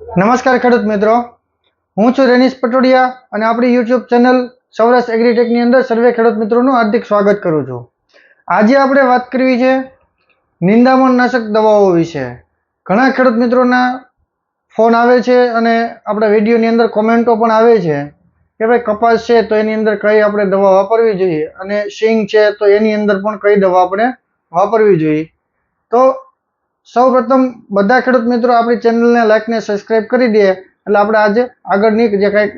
નમસ્કાર ખેડૂત મિત્રો. હું છું રેનીશ પટોડિયા અને આપણી યુટ્યુબ ચેનલ સૌરાષ્ટ્ર એગ્રીટેકની અંદર સર્વે ખેડૂત મિત્રોનું હાર્દિક સ્વાગત કરું છું. આજે આપણે વાત કરવી છે નિંદામણ નાશક દવાઓ વિશે. ઘણા ખેડૂત મિત્રોના ફોન આવે છે અને આપણા વિડીયોની અંદર કોમેન્ટો પણ આવે છે કે ભાઈ કપાસ છે તો એની અંદર કઈ આપણે દવા વાપરવી જોઈએ અને સિંગ છે તો એની અંદર પણ કઈ દવા આપણે વાપરવી જોઈએ. તો સૌ પ્રથમ બધા ખેડૂત મિત્રો આપણી ચેનલને લાઈકને સબસ્ક્રાઈબ કરી દઈએ. એટલે આપણે આજે આગળની જે કંઈક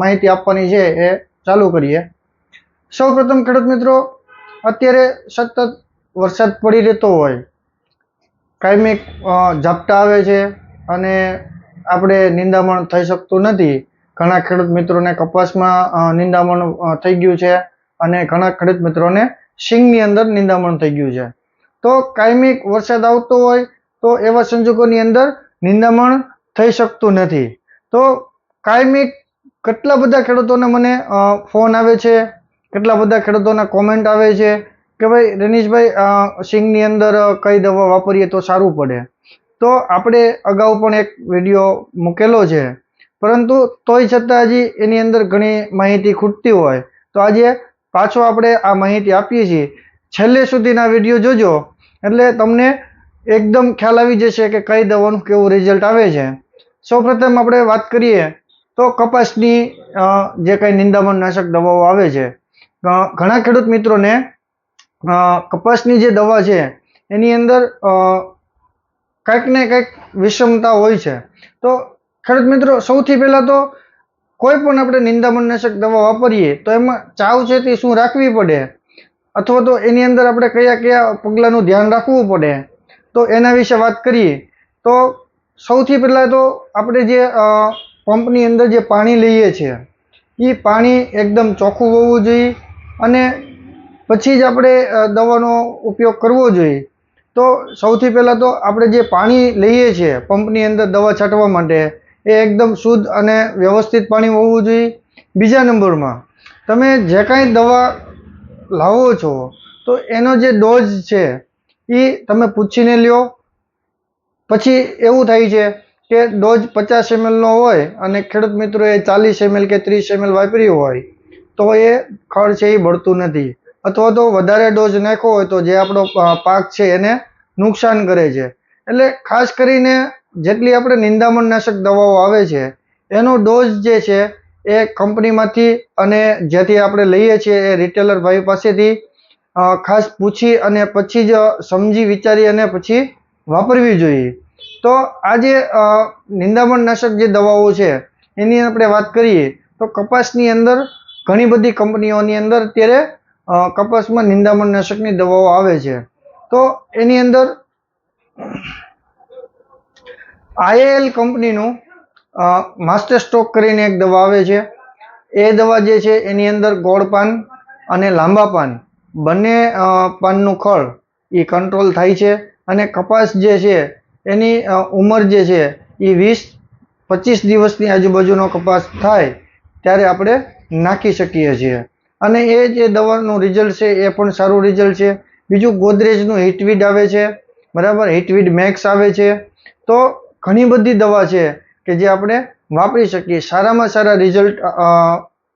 માહિતી આપવાની છે એ ચાલુ કરીએ. સૌપ્રથમ ખેડૂત મિત્રો, અત્યારે સતત વરસાદ પડી રહેતો હોય. કાયમિક ઝાપટા આવે છે અને આપણે નિંદામણ થઈ શકતું નથી. ઘણા ખેડૂત મિત્રોને કપાસમાં નિંદામણ થઈ ગયું છે અને ઘણા ખેડૂત મિત્રોને સિંગની અંદર નિંદામણ થઈ ગયું છે. તો કાયમિક વરસાદ આવતો હોય તો એવા સંજોગોની અંદર નિંદામણ થઈ શકતું નથી. તો કાયમિક કેટલા બધા ખેડૂતોને મને ફોન આવે છે, કેટલા બધા ખેડૂતોના કોમેન્ટ આવે છે કે ભાઈ, રનીશભાઈ સિંગની અંદર કઈ દવા વાપરીએ તો સારું પડે. તો આપણે અગાઉ પણ એક વીડિયો મૂકેલો છે. પરંતુ તોય છતાં હજી એની અંદર ઘણી માહિતી ખૂટતી હોય. તો આજે પાછો આપણે આ માહિતી આપીએ છીએ. છેલ્લે સુધીના વીડિયો જોજો. એટલે તમને એકદમ ખ્યાલ આવી જશે કે કઈ દવાનું કેવું રિઝલ્ટ આવે છે. સૌપ્રથમ આપણે વાત કરીએ તો કપાસની જે કંઈ નિંદામણ નાશક દવાઓ આવે છે. ઘણા ખેડૂત મિત્રોને કપાસની જે દવા છે, એની અંદર કંઈક ને કંઈક વિષમતા હોય છે. તો ખેડૂત મિત્રો, સૌથી પહેલાં તો કોઈ પણ આપણે નિંદામણ નાશક દવા વાપરીએ તો એમાં ચાવ છે તે શું રાખવી પડે? અથવા તો એની અંદર આપણે કયા કયા પગલાંનું ધ્યાન રાખવું પડે, તો એના વિશે વાત કરીએ. તો સૌથી પહેલાં તો આપણે જે પંપની અંદર જે પાણી લઈએ છીએ એ પાણી એકદમ ચોખ્ખું હોવું જોઈએ અને પછી જ આપણે દવાનો ઉપયોગ કરવો જોઈએ. તો સૌથી પહેલાં તો આપણે જે પાણી લઈએ છીએ પંપની અંદર દવા છાંટવા માટે, એ એકદમ શુદ્ધ અને વ્યવસ્થિત પાણી હોવું જોઈએ બીજા નંબરમાં. તમે જે કાંઈ દવા લાવો છો, તો એનો જે ડોઝ છે એ તમે પૂછીને લ્યો. પછી એવું થાય છે કે ડોઝ પચાસ એમએલનો હોય અને ખેડૂત મિત્રોએ ચાલીસ એમએલ કે ત્રીસ એમએલ વાપર્યું હોય, તો એ ખડ છે એ બળતું નથી. અથવા તો વધારે ડોઝ નાખ્યો હોય તો જે આપણો પાક છે એને નુકસાન કરે છે. એટલે ખાસ કરીને જેટલી આપણે નિંદામણનાશક દવાઓ આવે છે, એનો ડોઝ જે છે એ કંપનીમાંથી અને જ્યાંથી આપણે લઈએ છીએ એ રિટેલર ભાઈ પાસેથી ખાસ પૂછી અને પછી જ સમજી વિચારી અને પછી વાપરવી જોઈએ. તો આ જે નિંદામણનાશક જે દવાઓ છે, એની આપણે વાત કરીએ, તો કપાસની અંદર ઘણી બધી કંપનીઓની અંદર અત્યારે કપાસમાં નિંદામણનાશકની દવાઓ આવે છે. તો એની અંદર આઈએલ કંપનીનું માસ્ટર સ્ટોક કરીને એક દવા આવે છે. એ દવા જે છે, એની અંદર ગોળ પાન અને લાંબા પાન. બંને પાનનું ખળ એ કંટ્રોલ થાય છે અને કપાસ જે છે, એની ઉંમર જે છે, એ વીસ, પચીસ દિવસની આજુબાજુનો કપાસ થાય ત્યારે આપણે નાખી શકીએ છીએ. અને એ જે દવાનું રિઝલ્ટ છે, એ પણ સારું રિઝલ્ટ છે. બીજું ગોદરેજનું હિટવીડ આવે છે. બરાબર હિટવીડ મેક્સ આવે છે. તો ઘણી બધી દવા છે કે જે આપણે વાપરી શકીએ. સારામાં સારા રિઝલ્ટ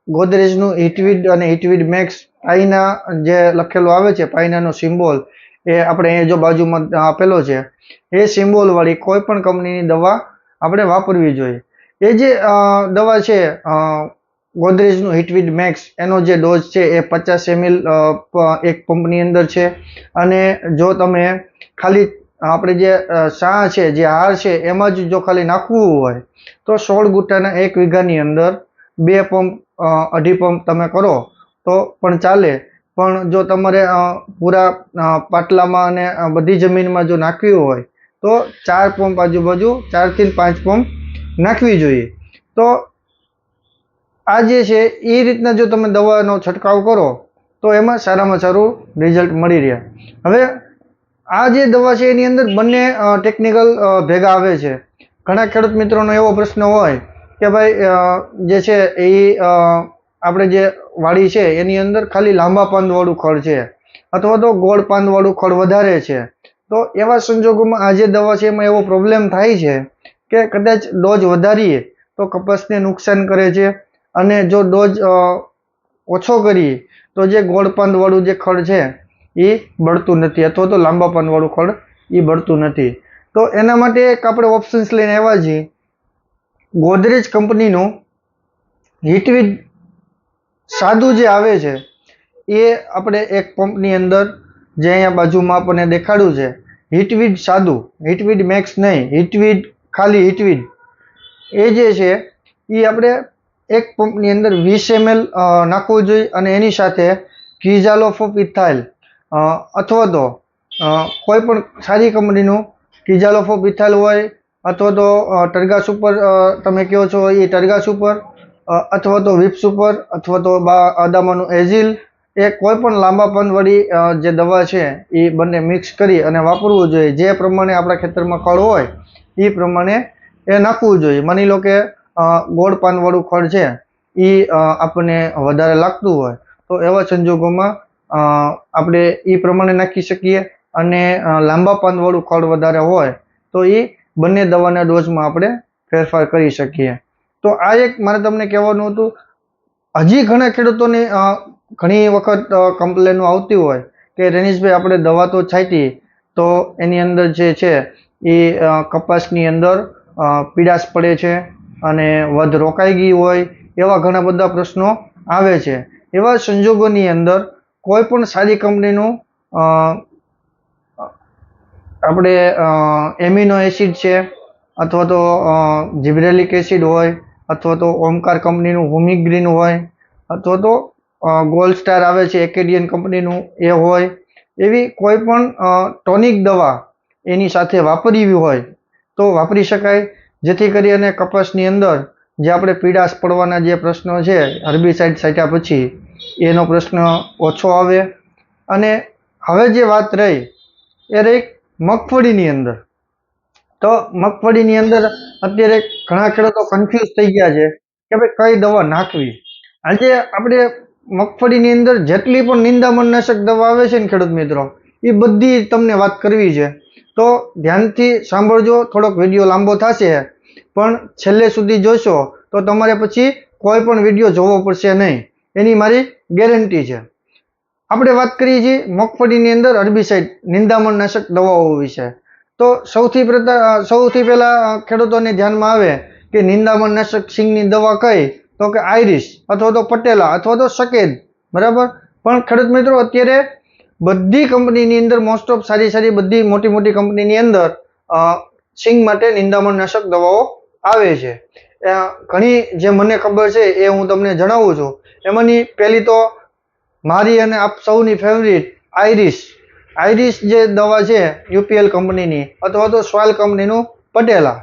ગોદરેજનું હિટવીડ અને હિટવીડ મેક્સ પાઇના જે લખેલું આવે છે પાઈનાનો સિમ્બોલ, એ આપણે એ જો બાજુમાં આપેલો છે, એ સિમ્બોલવાળી કોઈ પણ કંપનીની દવા આપણે વાપરવી જોઈએ. એ જે દવા છે ગોદરેજનું હિટવીડ મેક્સ, એનો જે ડોઝ છે એ પચાસ એમએલ એક પંપની અંદર છે. અને જો તમે ખાલી આપણે જે શા છે, જે હાર છે, એમાં જ જો ખાલી નાખવું હોય, તો સોળ ગુટ્ટાના એક વીઘાની અંદર બે પંપ અઢી પંપ તમે કરો, તો પણ ચાલે. પણ જો તમારે પૂરા પાટલામાં અને બધી જમીનમાં જો નાખવી હોય, તો ચાર પંપ આજુબાજુ, ચારથી પાંચ પંપ નાખવી જોઈએ. તો આ જે છે, એ રીતના જો તમે દવાનો છંટકાવ કરો, તો એમાં સારામાં સારું રિઝલ્ટ મળી રહે. હવે આ જે દવા છે, એની અંદર બંને ટેકનિકલ ભેગા આવે છે. ઘણા ખેડૂત મિત્રોનો એવો પ્રશ્ન હોય કે ભાઈ જે છે એ આપણે જે વાડી છે, એની અંદર ખાલી લાંબા પાંદવાળું ખડ છે અથવા તો ગોળ પાંદવાળું ખડ વધારે છે. તો એવા સંજોગોમાં આ જે દવા છે, એમાં એવો પ્રોબ્લેમ થાય છે કે કદાચ ડોઝ વધારીએ તો કપાસને નુકસાન કરે છે અને જો ડોઝ ઓછો કરીએ તો જે ગોળ પાંદવાળું જે ખડ છે એ બળતું નથી, અથવા તો લાંબા પાનવાળું ખડ એ બળતું નથી. તો એના માટે એક આપણે ઓપ્શન્સ લઈને આવ્યા છીએ. ગોદરેજ કંપનીનું હિટવીજ સાદું જે આવે છે, એ આપણે એક પંપની અંદર જે અહીંયા બાજુમાં આપણને દેખાડ્યું છે. હિટવિડ સાદું હિટવીડ મેક્સ નહીં હિટવીડ ખાલી હિટવીડ એ જે છે એ આપણે એક પંપની અંદર વીસ એમએલ નાખવું જોઈએ અને એની સાથે કિઝાલોફોપ ઇથાઇલ અથવા તો કોઈ પણ સારી કંપનીનું કિઝાલોફો પિથાલ હોય, અથવા તો ટરગા સુપર તમે કહો છો એ ટરગા સુપર અથવા તો વિપ સુપર અથવા તો અદામાનું એઝિલ, એ કોઈ પણ લાંબા પંદવાળી જે દવા છે, એ બંને મિક્સ કરી અને વાપરવું જોઈએ. જે પ્રમાણે આપણા ખેતરમાં ખળ હોય, એ પ્રમાણે એ નાખવું જોઈએ. માની લો કે ગોળ પાનવાળું ખળ છે એ આપણને વધારે લાગતું હોય, તો એવા સંજોગોમાં આપણે એ પ્રમાણે નાખી શકીએ અને લાંબા પાનવાળું ખડ વધારે હોય તો એ બંને દવાના ડોઝમાં આપણે ફેરફાર કરી શકીએ. તો આ એક મારે તમને કહેવાનું હતું, હજી ઘણા ખેડૂતોને ઘણી વખત કમ્પ્લેનો આવતી હોય કે રેનીશભાઈ આપણે દવા તો છાંટી, તો એની અંદર જે છે એ કપાસની અંદર પીડાશ પડે છે અને વધ રોકાઈ ગઈ હોય એવા ઘણા બધા પ્રશ્નો આવે છે. એવા સંજોગોની અંદર કોઈ પણ સારી કંપનીનું આપણે એમિનો એસિડ છે, અથવા તો જીબ્રેલિક એસિડ હોય, અથવા તો ઓમકાર કંપનીનું, હોમિગ્રીન હોય, અથવા તો ગોલ્ડ સ્ટાર આવે છે, એકેડિયન કંપનીનું, એ હોય, એવી કોઈ પણ ટોનિક દવા એની સાથે વાપરવી હોય, તો વાપરી શકાય. જેથી કરી અને કપાસની અંદર જે આપણે પીડાશ પડવાના જે પ્રશ્નો છે હર્બિસાઇડ છાંટ્યા પછી એનો પ્રશ્ન ઓછો આવે. અને હવે જે વાત રહી, એ રહી મગફળીની અંદર. તો મગફળીની અંદર અત્યારે ઘણા ખેડૂતો કન્ફ્યુઝ થઈ ગયા છે કે ભાઈ કઈ દવા નાખવી? આજે આપણે મગફળીની અંદર જેટલી પણ નિંદામણનાશક દવા આવે છે ને ખેડૂત મિત્રો, એ બધી તમને વાત કરવી છે. તો ધ્યાનથી સાંભળજો, થોડોક વીડિયો લાંબો થશે. પણ છેલ્લે સુધી જોશો તો તમારે પછી કોઈ પણ વીડિયો જોવો પડશે નહીં. એની મારી ગેરંટી છે. આપણે વાત કરીએ છીએ મગફળીની અંદર અરબીસાઇડ નિંદામણનાશક દવાઓ વિશે. તો સૌથી પ્રથમ સૌથી પહેલાં ખેડૂતોને ધ્યાનમાં આવે કે નિંદામણનાશક સિંગની દવા કઈ? તો કે આઈરિશ અથવા તો પટેલા અથવા તો સકેદ. બરાબર? પણ ખેડૂત મિત્રો, અત્યારે બધી કંપનીની અંદર મોસ્ટ ઓફ સારી સારી બધી મોટી મોટી કંપનીની અંદર સિંગ માટે નિંદામણનાશક દવાઓ આવે છે. ઘણી જે મને ખબર છે એ હું તમને જણાવું છું. એમાંની પહેલી તો મારી અને આપ સૌની ફેવરિટ આઈરિશ. આઈરિશ જે દવા છે યુપીએલ કંપનીની અથવા તો સ્વાલ કંપનીનું પટેલા.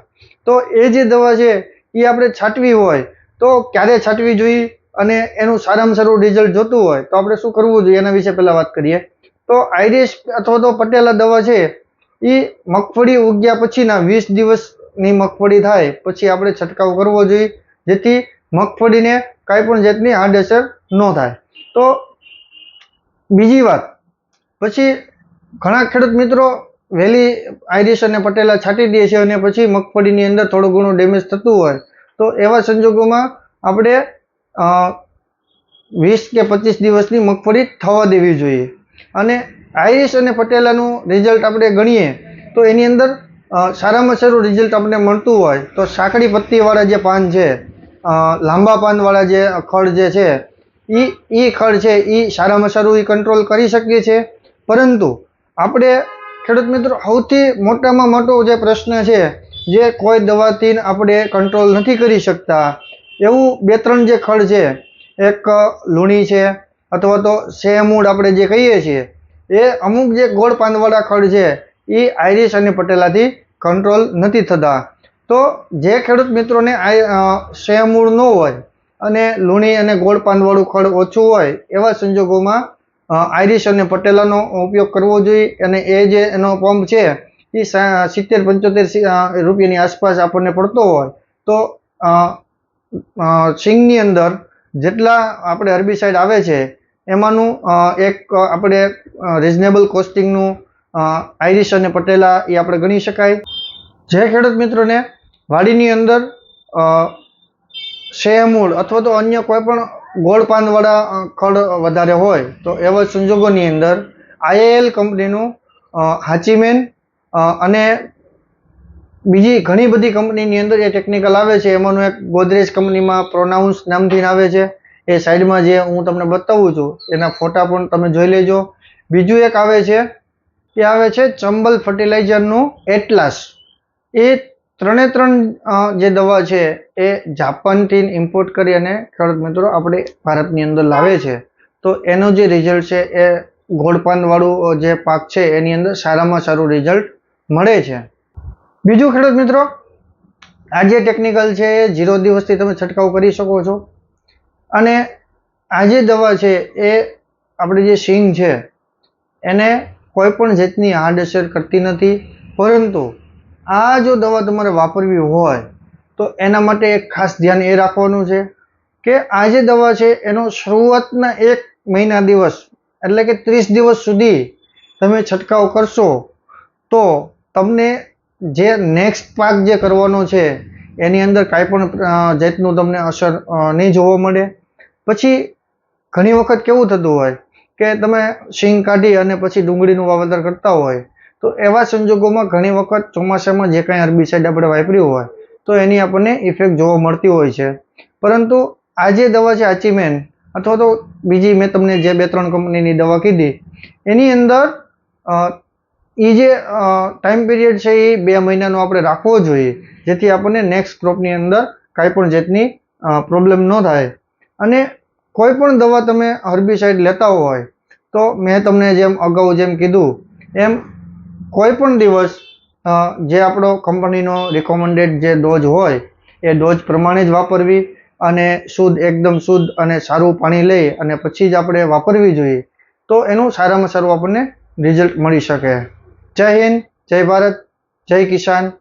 તો એ જે દવા છે એ આપણે છાંટવી હોય તો ક્યારે છાંટવી જોઈએ અને એનું સારામાં સારું રિઝલ્ટ જોતું હોય તો આપણે શું કરવું જોઈએ એના વિશે પહેલાં વાત કરીએ. તો આઈરિશ અથવા તો પટેલા દવા છે એ મગફળી ઉગ્યા પછીના વીસ દિવસની મગફળી થાય, પછી આપણે છંટકાવ કરવો જોઈએ, જેથી મગફળીને કાંઈ પણ જાતની આડઅસર ન થાય. તો બીજી વાત, પછી ઘણા ખેડૂત મિત્રો વહેલી આઈરિશ અને પટેલા છાંટી દે છે અને પછી મગફળીની અંદર થોડું ઘણું ડેમેજ થતું હોય. તો એવા સંજોગોમાં આપણે વીસ કે પચીસ દિવસની મગફળી થવા દેવી જોઈએ. અને આઈરિશ અને પટેલાનું રિઝલ્ટ આપણે ગણીએ, તો એની અંદર સારામાં સારું રિઝલ્ટ આપણને મળતું હોય તો સાંકડી પત્તીવાળા જે પાન છે લાંબા પાનવાળા જે ખડ જે છે એ એ ખડ છે એ સારામાં સારું એ કંટ્રોલ કરી શકીએ છીએ. પરંતુ આપણે ખેડૂત મિત્રો સૌથી મોટામાં મોટો જે પ્રશ્ન છે, જે કોઈ દવાથી આપણે કંટ્રોલ નથી કરી શકતા, એવું બે ત્રણ જે ખડ છે, એક લૂણી છે અથવા તો શેમૂળ આપણે જે કહીએ છીએ, એ અમુક જે ગોળ પાનવાળા ખડ છે એ આઈરિશ અને પટેલાથી કંટ્રોલ નથી થતા. તો જે ખેડૂત મિત્રોને શેમૂળ ન હોય અને લૂણી અને ગોળ પાનવાળું ખડ ઓછું હોય એવા સંજોગોમાં આઈરિશ અને પટેલાનો ઉપયોગ કરવો જોઈએ અને એ જે એનો પંપ છે, એ સિત્તેર, પંચોતેર રૂપિયાની આસપાસ આપણને પડતો હોય, તો સિંગની અંદર જેટલા આપણે હર્બિસાઇડ આવે છે, એમાંનું એક આપણે રિઝનેબલ કોસ્ટિંગનું આઈરિશ અને પટેલા એ આપણે ગણી શકાય. જે ખેડૂત મિત્રોને, વાડીની અંદર શેમૂળ અથવા તો અન્ય કોઈ પણ ગોળ પાનવાળા ખડ વધારે હોય, તો એવા સંજોગોની અંદર આઈએલ કંપનીનું હાચીમેન અને બીજી ઘણી બધી કંપનીની અંદર એ ટેકનિકલ આવે છે, એમાંનું એક ગોદરેજ કંપનીમાં પ્રોનાઉન્સ નામથી આવે છે. એ સાઈડમાં જે હું તમને બતાવું છું, એના ફોટા પણ તમે જોઈ લેજો. બીજું એક આવે છે એ આવે છે ચંબલ ફર્ટિલાઇઝરનું એટલાસ. એ ત્રણે ત્રણ જે દવા છે એ જાપાનથી ઇમ્પોર્ટ કરી અને ખેડૂત મિત્રો આપણે ભારતની અંદર લાવે છે. તો એનો જે રિઝલ્ટ છે એ ગોળપાનવાળું જે પાક છે એની અંદર સારામાં સારું રિઝલ્ટ મળે છે. બીજું ખેડૂત મિત્રો, આ જે ટેકનિકલ છે એ જીરો દિવસથી તમે છંટકાવ કરી શકો છો. અને આ જે દવા છે એ આપણી જે સિંગ છે એને કોઈ પણ જાતની આડઅસર કરતી નથી. પરંતુ આ જો દવા તમારે વાપરવી હોય, તો એના માટે એક ખાસ ધ્યાન એ રાખવાનું છે કે આ જે દવા છે, એનો શરૂઆતના એક મહિના દિવસ, એટલે કે ત્રીસ દિવસ સુધી તમે છંટકાવ કરશો, તો તમને જે નેક્સ્ટ પાક જે કરવાનો છે, એની અંદર કાંઈ પણ જાતનું તમને અસર નહીં જોવા મળે. પછી ઘણી વખત કેવું થતું હોય કે તમે શીંગ કાઢી અને પછી ડુંગળીનું વાવેતર કરતા હોય, તો એવા સંજોગોમાં ઘણી વખત ચોમાસામાં જે કાંઈ હર્બિસાઇડ આપણે વાપર્યું હોય, તો એની આપણને ઇફેક્ટ જોવા મળતી હોય છે. પરંતુ આ જે દવા છે આચીમેન અથવા તો બીજી મેં તમને જે બે ત્રણ કંપનીની દવા કીધી, એની અંદર એ જે ટાઈમ પીરિયડ છે એ બે મહિનાનો આપણે રાખવો જોઈએ, જેથી આપણને નેક્સ્ટ ક્રોપની અંદર કાંઈ પણ જાતની પ્રોબ્લેમ ન થાય. અને કોઈ પણ દવા તમે હર્બિસાઇડ લેતા હોય, તો મેં તમને જેમ અગાઉ જેમ કીધું, એમ કોઈ પણ દિવસ જે આપણો કંપનીનો રિકોમેન્ડેડ જે ડોઝ હોય, એ ડોઝ પ્રમાણે જ વાપરવી અને શુદ્ધ, એકદમ શુદ્ધ અને સારું પાણી લઈ અને પછી જ આપણે વાપરવી જોઈએ, તો એનું સારામાં સારું આપણને રિઝલ્ટ મળી શકે. જય હિન્દ, જય ભારત, જય કિસાન.